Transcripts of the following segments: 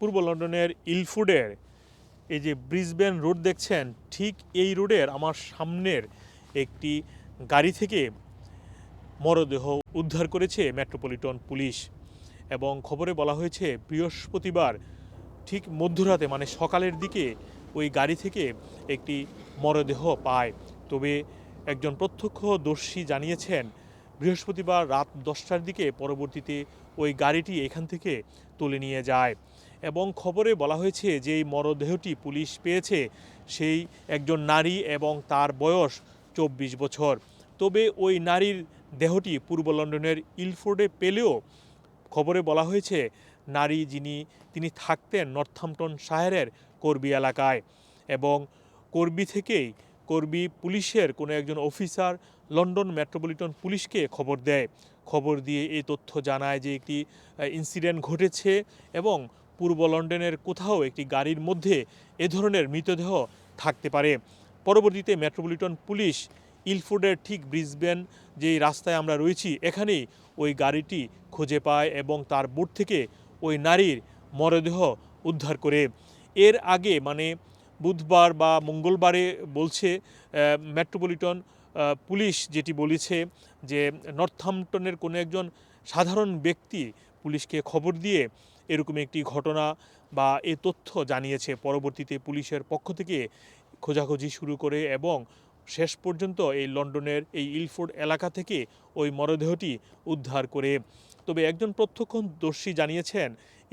পূর্ব লন্ডনের ইলফুডের এই যে ব্রিসবেন রোড দেখছেন, ঠিক এই রোডের আমার সামনের একটি গাড়ি থেকে মরদেহ উদ্ধার করেছে মেট্রোপলিটন পুলিশ এবং খবরে বলা হয়েছে বৃহস্পতিবার ঠিক মধ্যরাতে মানে সকালের দিকে, ওই গাড়ি থেকে একটি মরদেহ পায়। তবে একজন প্রত্যক্ষদর্শী জানিয়েছেন, বৃহস্পতিবার রাত দশটার দিকে পরবর্তীতে ওই গাড়িটি এখান থেকে তুলে নিয়ে যায়। এবং খবরে বলা হয়েছে যে এই মরদেহটি পুলিশ পেয়েছে, সেই একজন নারী এবং তার বয়স চব্বিশ বছর। তবে ওই নারীর দেহটি পূর্ব লন্ডনের ইলফোর্ডে পেলেও খবরে বলা হয়েছে, নারী যিনি, তিনি থাকতেন নর্থাম্পটন শাহেরের কর্বি এলাকায় এবং কর্বি থেকেই কর্বি পুলিশের কোনো একজন অফিসার লন্ডন মেট্রোপলিটন পুলিশকে খবর দেয়। খবর দিয়ে এই তথ্য জানায় যে একটি ইনসিডেন্ট ঘটেছে এবং পূর্ব লন্ডনের কোথাও একটি গাড়ির মধ্যে এ ধরনের মৃতদেহ থাকতে পারে। পরবর্তীতে মেট্রোপলিটন পুলিশ ইলফুডের ঠিক ব্রিসবেন, যেই রাস্তায় আমরা রয়েছি, এখানেই ওই গাড়িটি খুঁজে পায় এবং তার বোট থেকে ওই নারীর মরদেহ উদ্ধার করে। এর আগে মানে বুধবার বা মঙ্গলবারে বলছে মেট্রোপলিটন পুলিশ যেটি বলেছে যে নর্থহ্যাম্পটনের কোনো একজন সাধারণ ব্যক্তি পুলিশকে খবর দিয়ে এরকম একটি ঘটনা বা এ তথ্য জানিয়েছে। পরবর্তীতে পুলিশের পক্ষ থেকে খোঁজাখুঁজি শুরু করে এবং শেষ পর্যন্ত এই লন্ডনের এই ইলফোর্ড এলাকা থেকে ওই মরদেহটি উদ্ধার করে। তবে একজন প্রত্যক্ষদর্শী জানিয়েছেন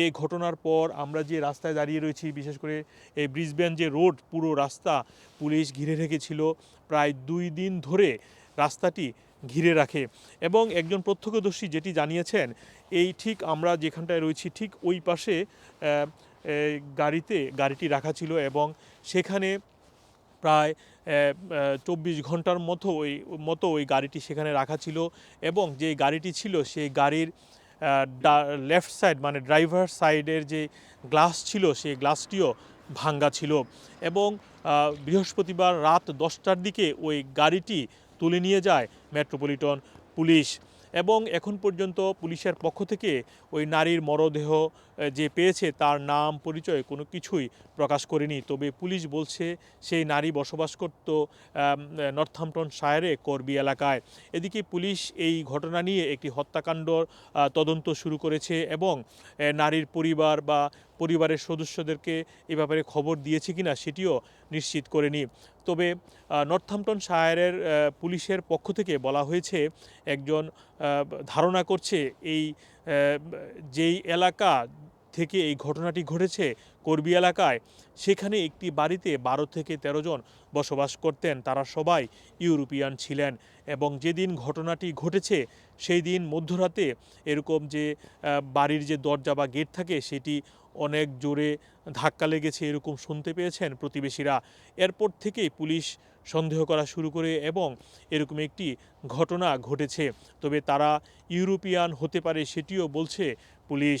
এই ঘটনার পর আমরা যে রাস্তায় দাঁড়িয়ে রয়েছি, বিশেষ করে এই ব্রিসবেন যে রোড, পুরো রাস্তা পুলিশ ঘিরে রেখেছিল। প্রায় দুই দিন ধরে রাস্তাটি ঘিরে রাখে। এবং একজন প্রত্যক্ষদর্শী যেটি জানিয়েছেন, এই ঠিক আমরা যেখানটায় রয়েছি ঠিক ওই পাশে গাড়িতে, গাড়িটি রাখা ছিল এবং সেখানে প্রায় চব্বিশ ঘণ্টার মতো ওই মতো ওই গাড়িটি সেখানে রাখা ছিল এবং যে গাড়িটি ছিল সেই গাড়ির লেফট সাইড মানে ড্রাইভার সাইডের যে গ্লাস ছিল সেই গ্লাসটিও ভাঙ্গা ছিল এবং বৃহস্পতিবার রাত দশটার দিকে ওই গাড়িটি তুলে নিয়ে যায় মেট্রোপলিটন পুলিশ। এবং এখন পর্যন্ত পুলিশের পক্ষ থেকে ওই নারীর মরদেহ যে পেয়েছে তার নাম, পরিচয় কোনো কিছুই প্রকাশ করেনি। তবে পুলিশ বলছে সেই নারী বসবাস করত নর্থহ্যাম্পটন শায়ারে করবি এলাকায়। এদিকে পুলিশ এই ঘটনা নিয়ে একটি হত্যাকাণ্ড তদন্ত শুরু করেছে এবং নারীর পরিবার বা পরিবারের সদস্যদেরকে এ ব্যাপারে খবর দিয়েছে কিনা সেটিও নিশ্চিত করেনি। তবে নর্থহ্যাম্পটন শায়ারের পুলিশের পক্ষ থেকে বলা হয়েছে, একজন ধারণা করছে এই যেই এলাকা থেকে এই ঘটনাটি ঘটেছে করবি এলাকায়। সেখানে একটি বাড়িতে বারো থেকে তেরো জন বসবাস করতেন। তারা সবাই ইউরোপিয়ান ছিলেন এবং যেদিন ঘটনাটি ঘটেছে, সেই দিন মধ্যরাতে এরকম যে বাড়ির যে দরজা বা গেট থাকে, সেটি অনেক জোরে ধাক্কা লেগেছে এরকম শুনতে পেয়েছেন প্রতিবেশীরা। এরপর থেকেই পুলিশ সন্দেহ করা শুরু করে এবং এরকম একটি ঘটনা ঘটেছে। তবে তারা ইউরোপিয়ান হতে পারে সেটিও বলছে পুলিশ।